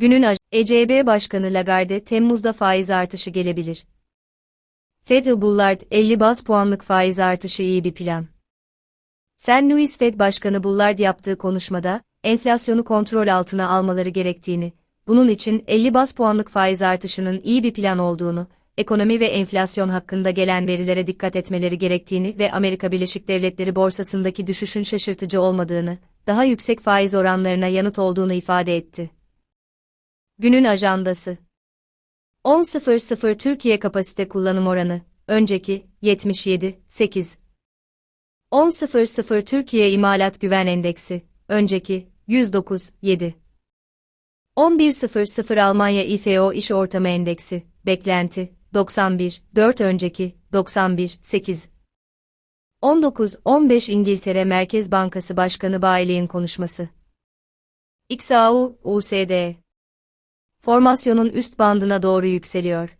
Günün ECB Başkanı Lagarde Temmuz'da faiz artışı gelebilir. Fed Bullard 50 baz puanlık faiz artışı iyi bir plan. St. Louis Fed Başkanı Bullard yaptığı konuşmada, enflasyonu kontrol altına almaları gerektiğini, bunun için 50 baz puanlık faiz artışının iyi bir plan olduğunu, ekonomi ve enflasyon hakkında gelen verilere dikkat etmeleri gerektiğini ve Amerika Birleşik Devletleri borsasındaki düşüşün şaşırtıcı olmadığını, daha yüksek faiz oranlarına yanıt olduğunu ifade etti. Günün ajandası 10.00 Türkiye kapasite kullanım oranı, önceki 77, 8. 10.00 Türkiye İmalat Güven Endeksi, önceki 109, 7. 11.00 Almanya İFO İş Ortamı Endeksi, beklenti 91, 4 önceki 91, 8. 19-15 İngiltere Merkez Bankası Başkanı Bailey'in konuşması. XAU, USD. Formasyonun üst bandına doğru yükseliyor.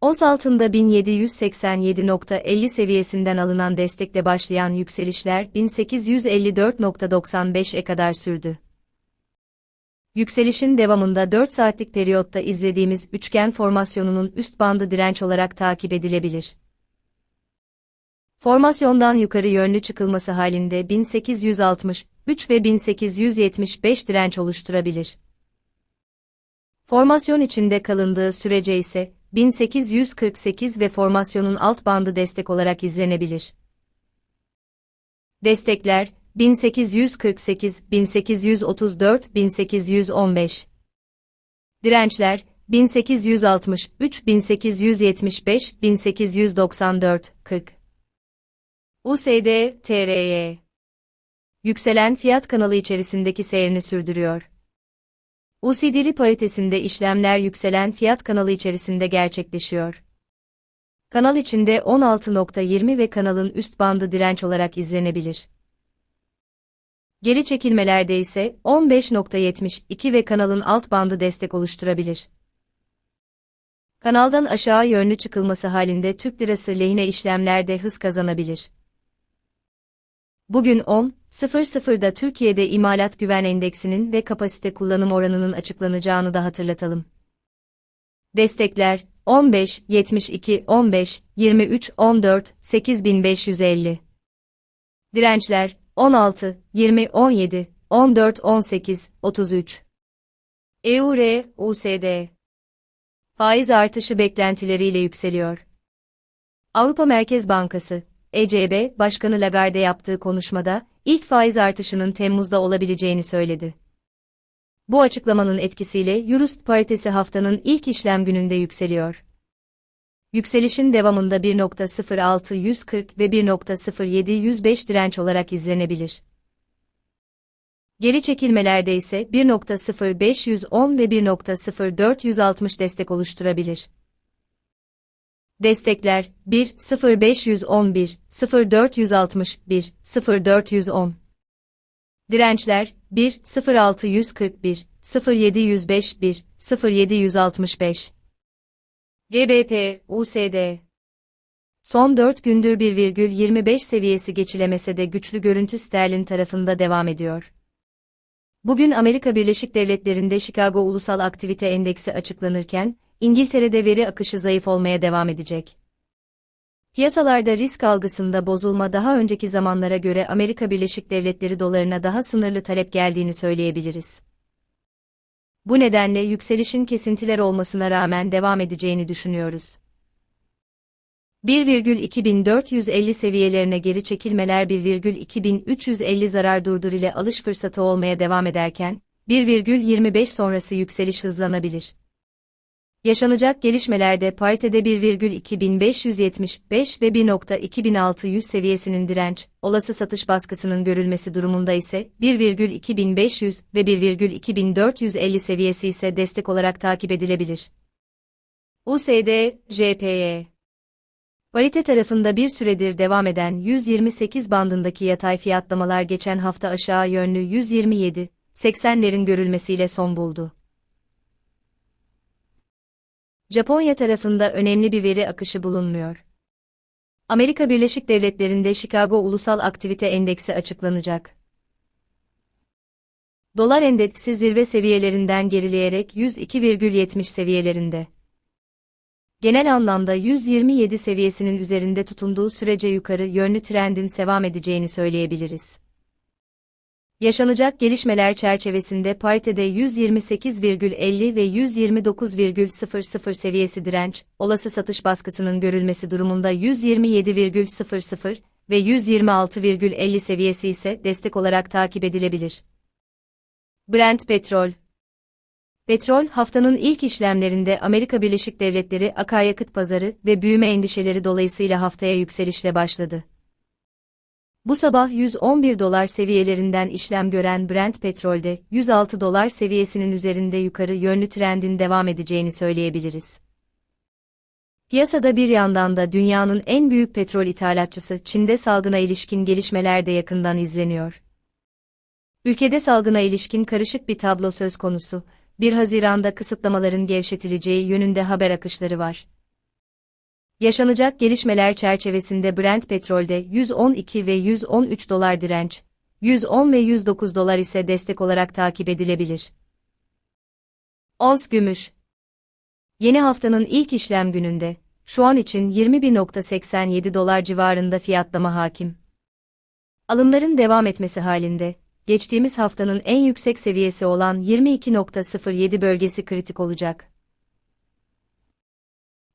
Ons altında 1787.50 seviyesinden alınan destekle başlayan yükselişler 1854.95'e kadar sürdü. Yükselişin devamında 4 saatlik periyotta izlediğimiz üçgen formasyonunun üst bandı direnç olarak takip edilebilir. Formasyondan yukarı yönlü çıkılması halinde 1863 ve 1875 direnç oluşturabilir. Formasyon içinde kalındığı sürece ise 1848 ve formasyonun alt bandı destek olarak izlenebilir. Destekler 1848, 1834, 1815. Dirençler 1863, 1875, 1894, 40. USD, TRY. Yükselen fiyat kanalı içerisindeki seyrini sürdürüyor. USD paritesinde işlemler yükselen fiyat kanalı içerisinde gerçekleşiyor. Kanal içinde 16.20 ve kanalın üst bandı direnç olarak izlenebilir. Geri çekilmelerde ise 15.72 ve kanalın alt bandı destek oluşturabilir. Kanaldan aşağı yönlü çıkılması halinde Türk lirası lehine işlemlerde hız kazanabilir. Bugün 10.00'da Türkiye'de imalat güven endeksinin ve kapasite kullanım oranının açıklanacağını da hatırlatalım. Destekler 15, 72, 15, 23, 14, 8550. Dirençler 16, 20, 17, 14, 18, 33. EUR, USD. Faiz artışı beklentileriyle yükseliyor. Avrupa Merkez Bankası, ECB Başkanı Lagarde yaptığı konuşmada, ilk faiz artışının Temmuz'da olabileceğini söyledi. Bu açıklamanın etkisiyle Eurostat paritesi haftanın ilk işlem gününde yükseliyor. Yükselişin devamında 1.0640 ve 1.0705 direnç olarak izlenebilir. Geri çekilmelerde ise 1.0510 ve 1.0460 destek oluşturabilir. Destekler 1 0511 0461 0410 Dirençler 1 0641 0705 1 0765 GBP USD Son 4 gündür 1,25 seviyesi geçilemese de güçlü görüntü sterlin tarafında devam ediyor. Bugün Amerika Birleşik Devletleri'nde Chicago Ulusal Aktivite Endeksi açıklanırken, İngiltere'de veri akışı zayıf olmaya devam edecek. Piyasalarda risk algısında bozulma daha önceki zamanlara göre Amerika Birleşik Devletleri dolarına daha sınırlı talep geldiğini söyleyebiliriz. Bu nedenle yükselişin kesintiler olmasına rağmen devam edeceğini düşünüyoruz. 1,2450 seviyelerine geri çekilmeler 1,2350 zarar durdur ile alış fırsatı olmaya devam ederken, 1,25 sonrası yükseliş hızlanabilir. Yaşanacak gelişmelerde paritede 1,2575 ve 1.2600 seviyesinin direnç, olası satış baskısının görülmesi durumunda ise 1,2500 ve 1,2450 seviyesi ise destek olarak takip edilebilir. USD, JPY Parite tarafında bir süredir devam eden 128 bandındaki yatay fiyatlamalar geçen hafta aşağı yönlü 127, 80'lerin görülmesiyle son buldu. Japonya tarafında önemli bir veri akışı bulunmuyor. Amerika Birleşik Devletleri'nde Chicago Ulusal Aktivite Endeksi açıklanacak. Dolar endeksi zirve seviyelerinden gerileyerek 102,70 seviyelerinde. Genel anlamda 127 seviyesinin üzerinde tutunduğu sürece yukarı yönlü trendin devam edeceğini söyleyebiliriz. Yaşanacak gelişmeler çerçevesinde paritede 128,50 ve 129,00 seviyesi direnç, olası satış baskısının görülmesi durumunda 127,00 ve 126,50 seviyesi ise destek olarak takip edilebilir. Brent petrol Petrol, haftanın ilk işlemlerinde Amerika Birleşik Devletleri akaryakıt pazarı ve büyüme endişeleri dolayısıyla haftaya yükselişle başladı. Bu sabah 111 dolar seviyelerinden işlem gören Brent petrolde 106 dolar seviyesinin üzerinde yukarı yönlü trendin devam edeceğini söyleyebiliriz. Piyasada bir yandan da dünyanın en büyük petrol ithalatçısı Çin'de salgına ilişkin gelişmeler de yakından izleniyor. Ülkede salgına ilişkin karışık bir tablo söz konusu. 1 Haziran'da kısıtlamaların gevşetileceği yönünde haber akışları var. Yaşanacak gelişmeler çerçevesinde Brent petrolde 112 ve 113 dolar direnç, 110 ve 109 dolar ise destek olarak takip edilebilir. Ons gümüş Yeni haftanın ilk işlem gününde, şu an için 21.87 dolar civarında fiyatlama hakim. Alımların devam etmesi halinde, geçtiğimiz haftanın en yüksek seviyesi olan 22.07 bölgesi kritik olacak.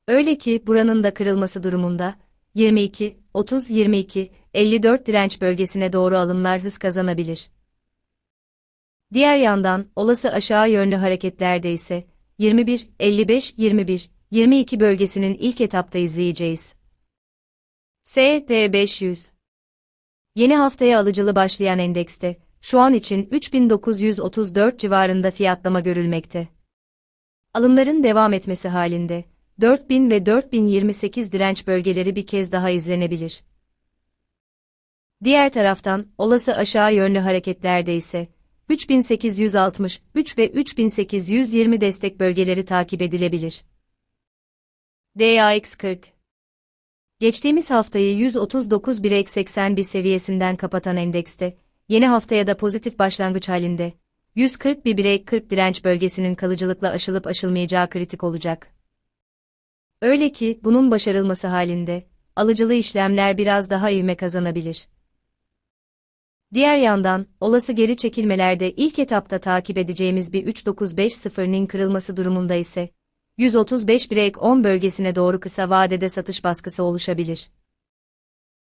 Öyle ki buranın da kırılması durumunda 22, 30, 22, 54 direnç bölgesine doğru alımlar hız kazanabilir. Diğer yandan olası aşağı yönlü hareketlerde ise 21, 55, 21, 22 bölgesinin ilk etapta izleyeceğiz. SP500 Yeni haftaya alıcılı başlayan endekste şu an için 3934 civarında fiyatlama görülmekte. Alımların devam etmesi halinde 4000 ve 4028 direnç bölgeleri bir kez daha izlenebilir. Diğer taraftan, olası aşağı yönlü hareketlerde ise, 3863 ve 3820 destek bölgeleri takip edilebilir. DAX40 Geçtiğimiz haftayı 139.181 seviyesinden kapatan endekste, yeni haftaya da pozitif başlangıç halinde, 141.40 direnç bölgesinin kalıcılıkla aşılıp aşılmayacağı kritik olacak. Öyle ki bunun başarılması halinde alıcılı işlemler biraz daha ivme kazanabilir. Diğer yandan, olası geri çekilmelerde ilk etapta takip edeceğimiz bir 3950'nin kırılması durumunda ise 135 break 10 bölgesine doğru kısa vadede satış baskısı oluşabilir.